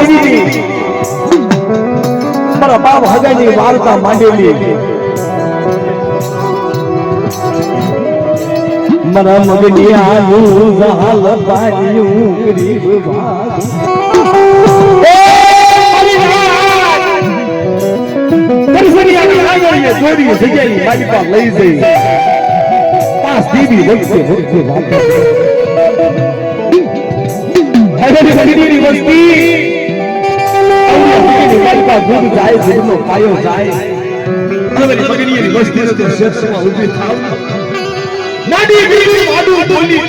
દેવીની બાપ હગાની વાર્તા માંડેલી મારા મગની આનું ઝાલ પાડ્યું ગરીબ ભાગ એ મારી લઈ જઈ વખતે વાતો વસ્તી માલિકા ગુડ જાય ગુડનો પાયો જાય. હવેલી મગનીની વસ્તીને તો શેષમાં ઊભી થાવ. નાડી બીડી આડું બોલી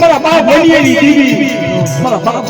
મારા બાપ બનીએની દીવી મારા બાપ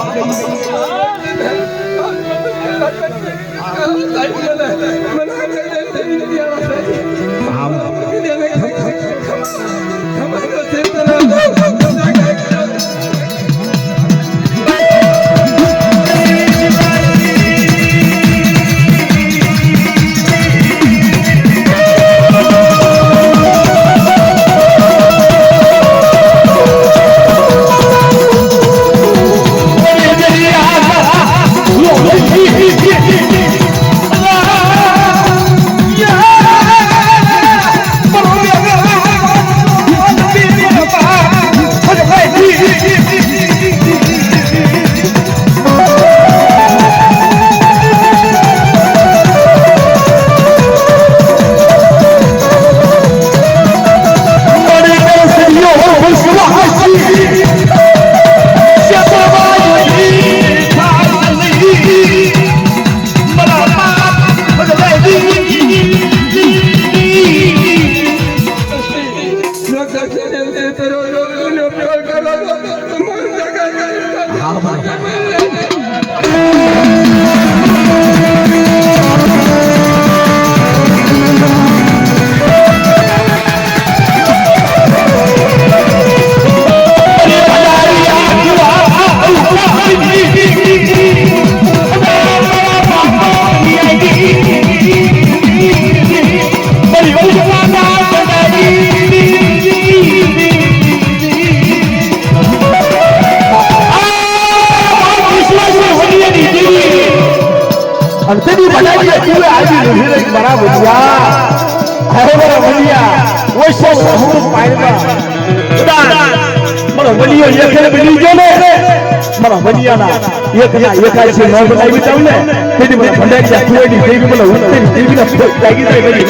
એક ના એકાય છે નો બનાવી તમને તેની મને ભંડારી કુએની દેવી મને ઉત્તરી દેવીના ફોટ લાગી જાય બની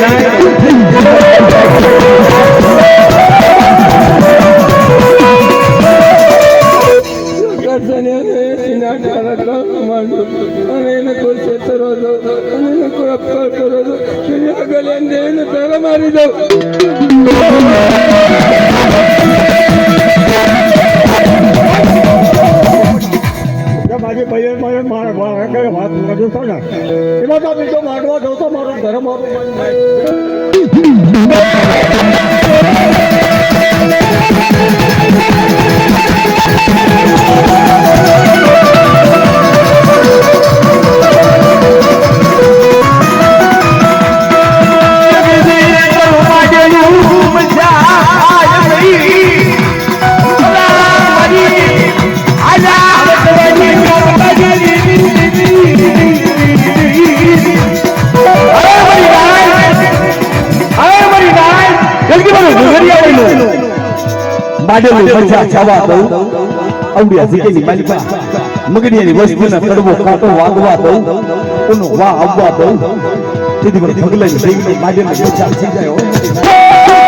છો ને એમાં તો બીજો માંડવા જો તો મારું ઘર મારું માડેલું મજા જવા દઉં આવડિયા જીકેની માલિકા મગડિયાની વસ્તુને કડવો કાંટો વાગવા દઉં કોનો વા આવવા દઉં તેથી મને ભગલાની દેવીની માડેલું મજા થઈ જાય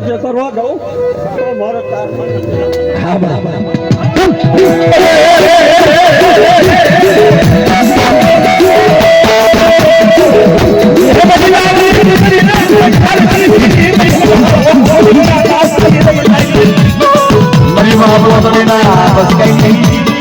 છે કરવા દઉં તો મારો તાર હા મારી માં બસ કઈ નહીં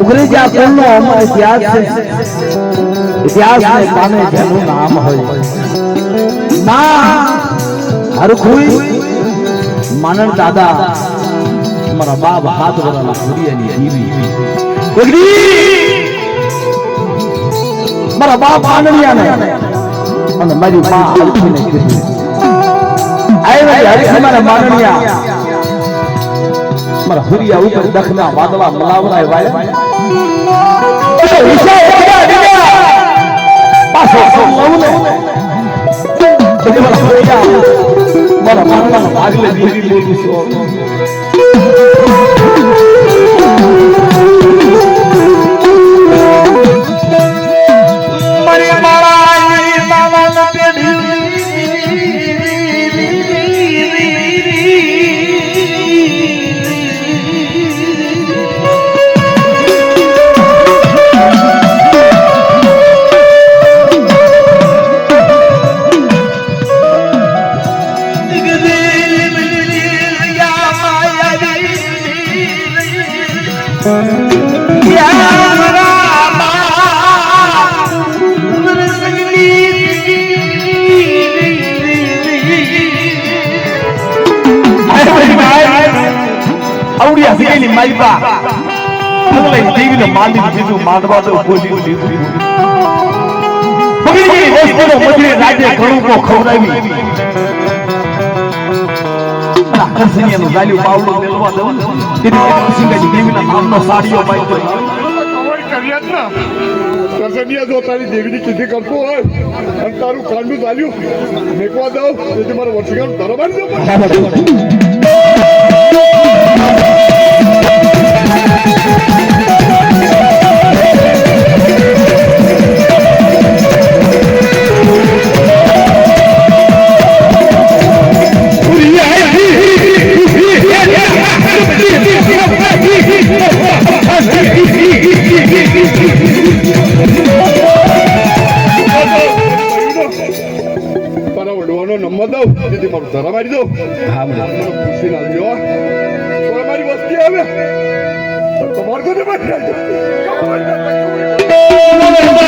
ઉગરી જા કોણનો અમર ઇતિહાસ છે ઇતિહાસ ને પામે જેનું નામ હોય ના હરખુઈ માનન દાદા મારા બાપ હાથ વરાના સૂર્યની દીવી મારા બાપ આનંદિયાને અને મારી મા હરખુઈને કીધું. આવ્યા હરખી મારા માનણિયા મારા હુરિયા ઉપર દખના વાદળા મલાવરા વાય પાછો મારા હુરિયા મારા માનવાના મોટું છું દેવીને માલિક દીધું માંડવા તો બોલી દીધું પગડી ગઈ વસ્તુનો મજરે રાજે ઘણું કો ખવડાવી. આકર્ષણીયનું ગાલ્યું પાવડું મેળવા દઉં. નામનો સાડીઓ કમાઈ કર્યા જ ના તારી દેવીની કીધી કરતો હોય તારું કાંડું ચાલ્યું મેકવા દઉં તેથી મારે વર્ષગાંઠ દો તારા તેથી મારું ધરા મારી દઉં મને ખુશી લાગજો તો મારી વસ્તી આવે તમારે તો મારી નાખજો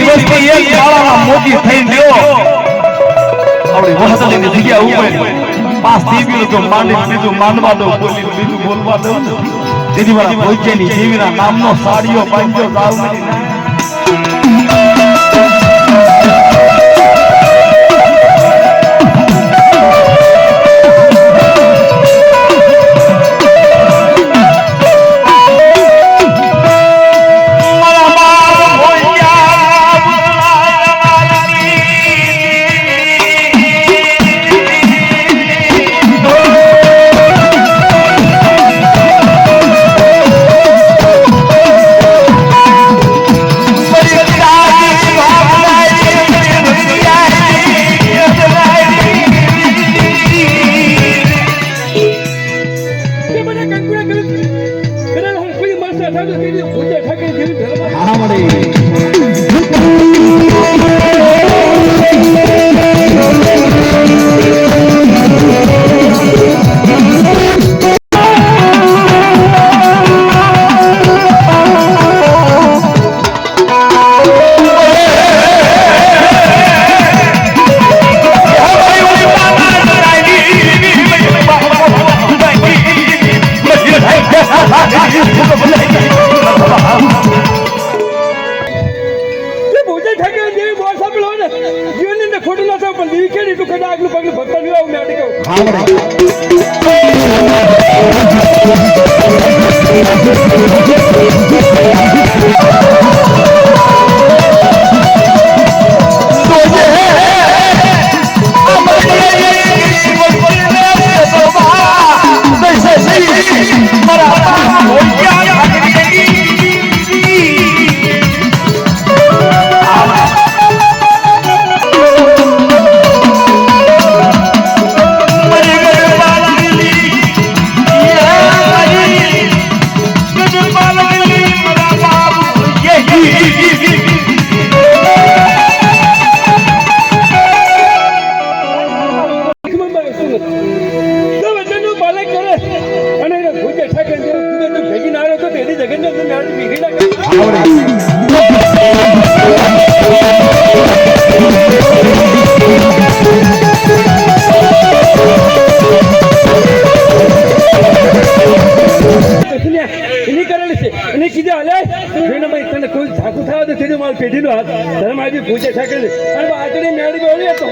વસ્તી એક ગાળામાં મોતી થઈ ગયો. આવડી વહતલીની જગ્યા ઉપર પાસ દેવી તો માંડી બીજું માંડવા દો બોલી બીજું બોલવા દેવીના સાડીઓ બાંધ્યો જાવ પેઢીનો હાથ. ધર્મ આવી પૂજા ઠાકરે અને આટલી મેળી બોલી તો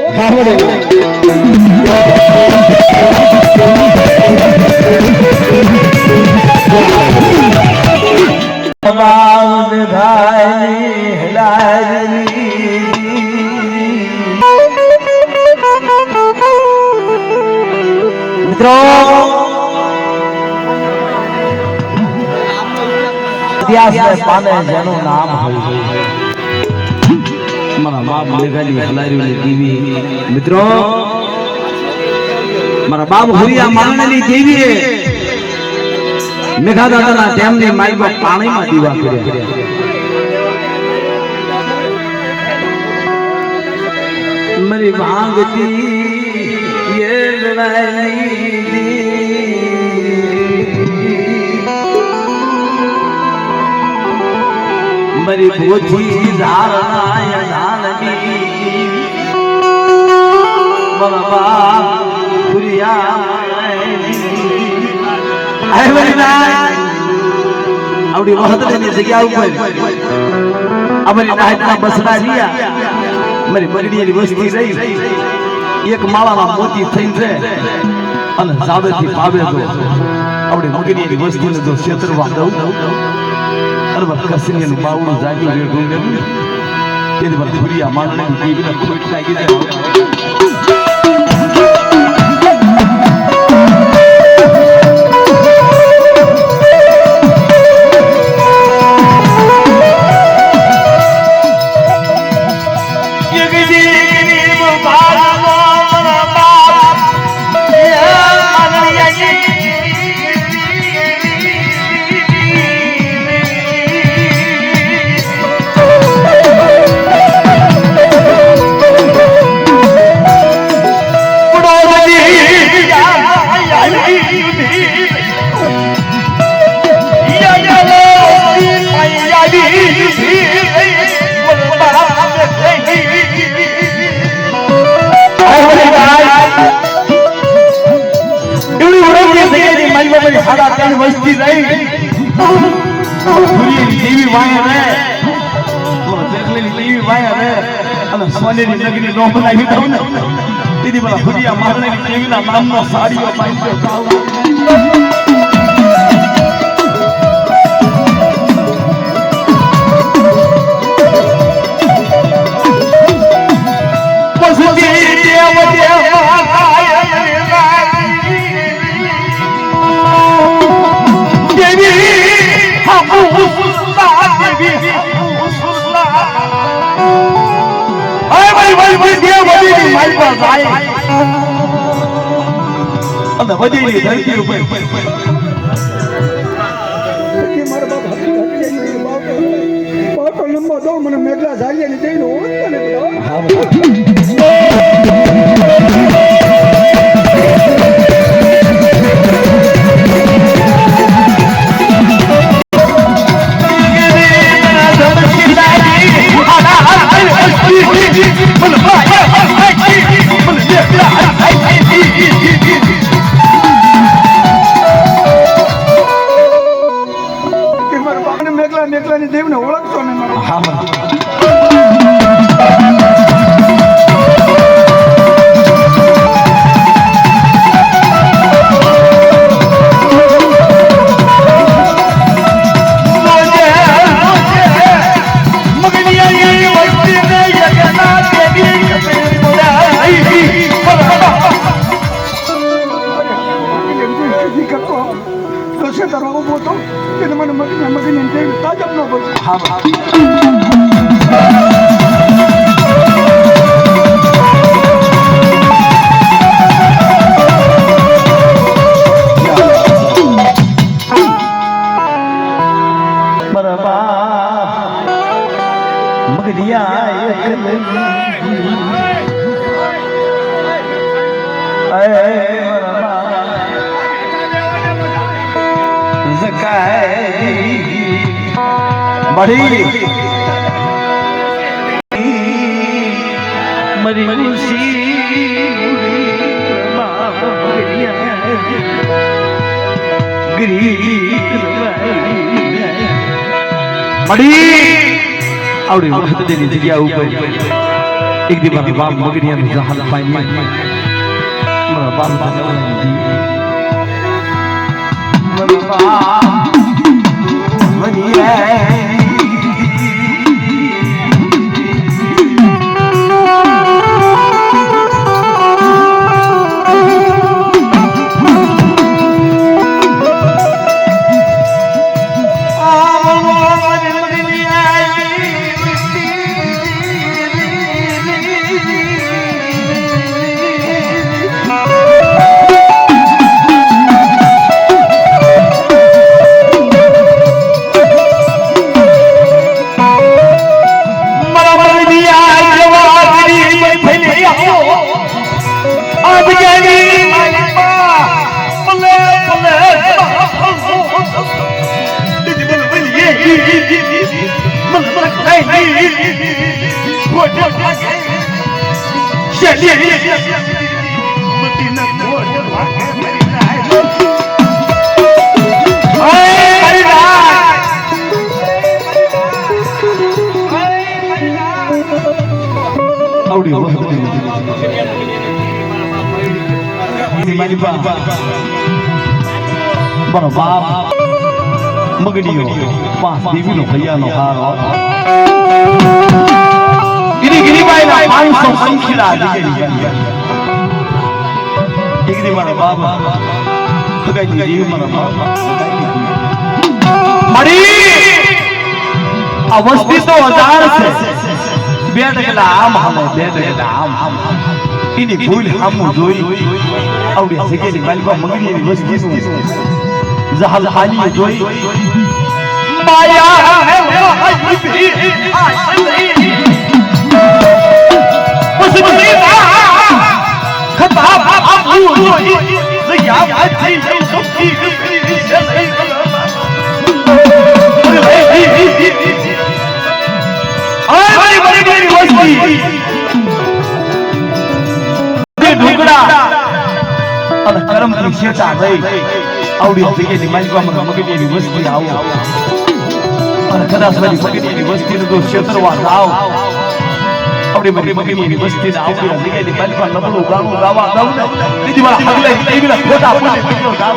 મિત્રો ઇતિહાસ પાને જેનું નામ હોય મારા બાપ મેઘાની હલારીઓની દેવી મિત્રો, મારા બાપ હુરિયા મારણેલી દેવીએ મેઘા દાદાના ડેમની માલમાં પાણીમાં દીવા કર્યા. મારી ભાંગતી યે લડાઈ ભોજી ધારણાય ધારની આવડી મહત્વની જગ્યા ઉપર અમારી નાયકના બસડા રહ્યા મારી બરડીની વસ્તી રહી એક માળામાં મોતી થઈ છે અને સાવેથી પાવે તો આપણી મગરીની વસ્તીને જો ક્ષેત્રમાં દઉં બસ બાવડું જાગ્યું ને તેથી બસ ભૂરિયા માંગણી દેવીને ખોટ અને સોનેરી નગરી નો બનાવી. દઉં ને દીદી બધા ભૂરિયા મારણેની દેવીના નામનો સાડીઓ પાઈ જાઉં મારી પાસે આય અને વડીની ધરતી ઉપર. બડી મરી ખુશી મડી આવડી વખતની જગ્યા ઉપર એક દી મારા બાપ મગડિયાનું જહાન પાઈ મારા બાપ આવડી વખત મારી બા મારો બાપ મગડીયો પાંચ દેવીનો ભૈયાનો હાર ગિરી ગિરીબાઈ ના પાંચસો સંખીલા દીકરી મારો બાપ હગાઈ દેવી મારા બાબા મળી! આ વસ્તી તો હજાર છે. બે ડગલા આમ હાલે બે ડગલા આમ આમ એની ભૂલ હામું જોઈ. આવડી જગ્યાની માલિકા એવી વસ્તી શું? જહાલ હાલી જોઈ માયા ઢોકળા અને કરમ શેટા થઈ આવડી જગ્યાની માલિકામાં મગજની વસ્તી આવો. અને કદાચ મારી મગજની વસ્તીને તો ક્ષેત્રવા જાઓ. આવડી બધી મગજની વસ્તીને આવડી જગ્યાની માલિકા નબળું ગાણું ગાવા દઉં બીજી વાર હગલે એવી ખોટા બોલે નીકળો ગાવ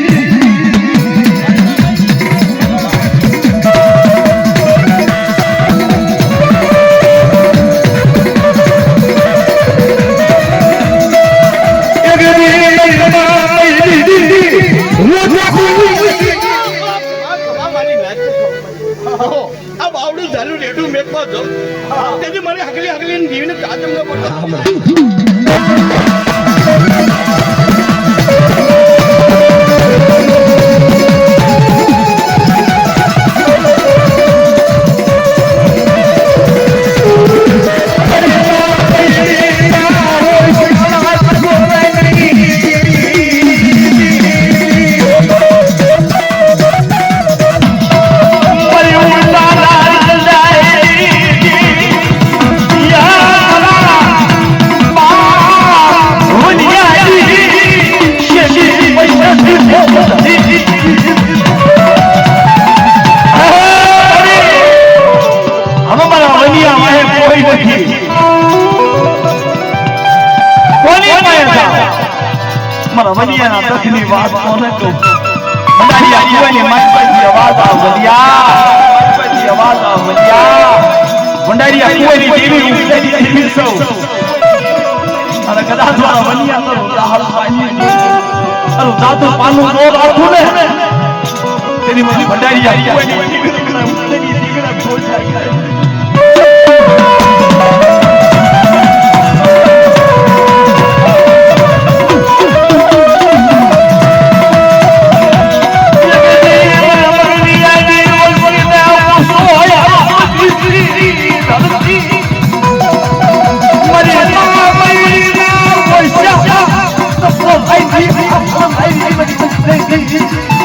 આ બાવડું ઝાલું રેડું મેકવા દો તેથી મને હકલી હકલી જીવને કાચમ ન પડતો કોની પાસે? મારા વનિયાના દખની વાત કોને કહું? મંડારિયા કુવાની મારી પાસે અવાજ આવ વનિયા અવાજ આવ વનિયા મંડારિયા કુવાની દેવી ઉઠેલી દેવી અને કદાચ મારા વનિયા તો રાહલ પાછી અરે જાતું પાનું નો રાખું ને. તેની મને ભંડારિયા કુવાની Thank you.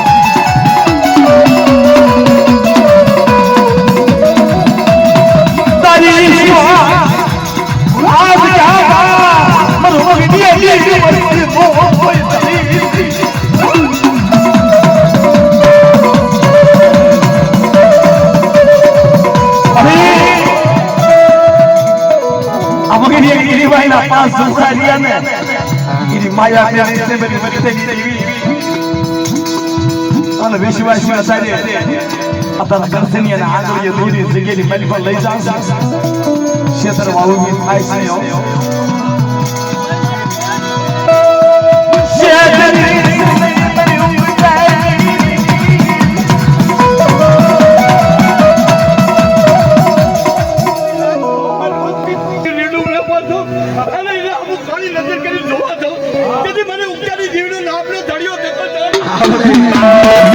અસારે અત્યારે અને આંગળીએ દોરી જગ્યાની મારી પર લઈ જાઉં ક્ષેત્ર વાવું થાય છે નજર કરી જોવા મને ઉપચારી જીવનો નામનો ધડિયો દેતો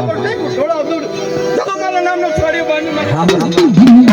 ખબર છે મારા નામનો છોડ્યો બાંધી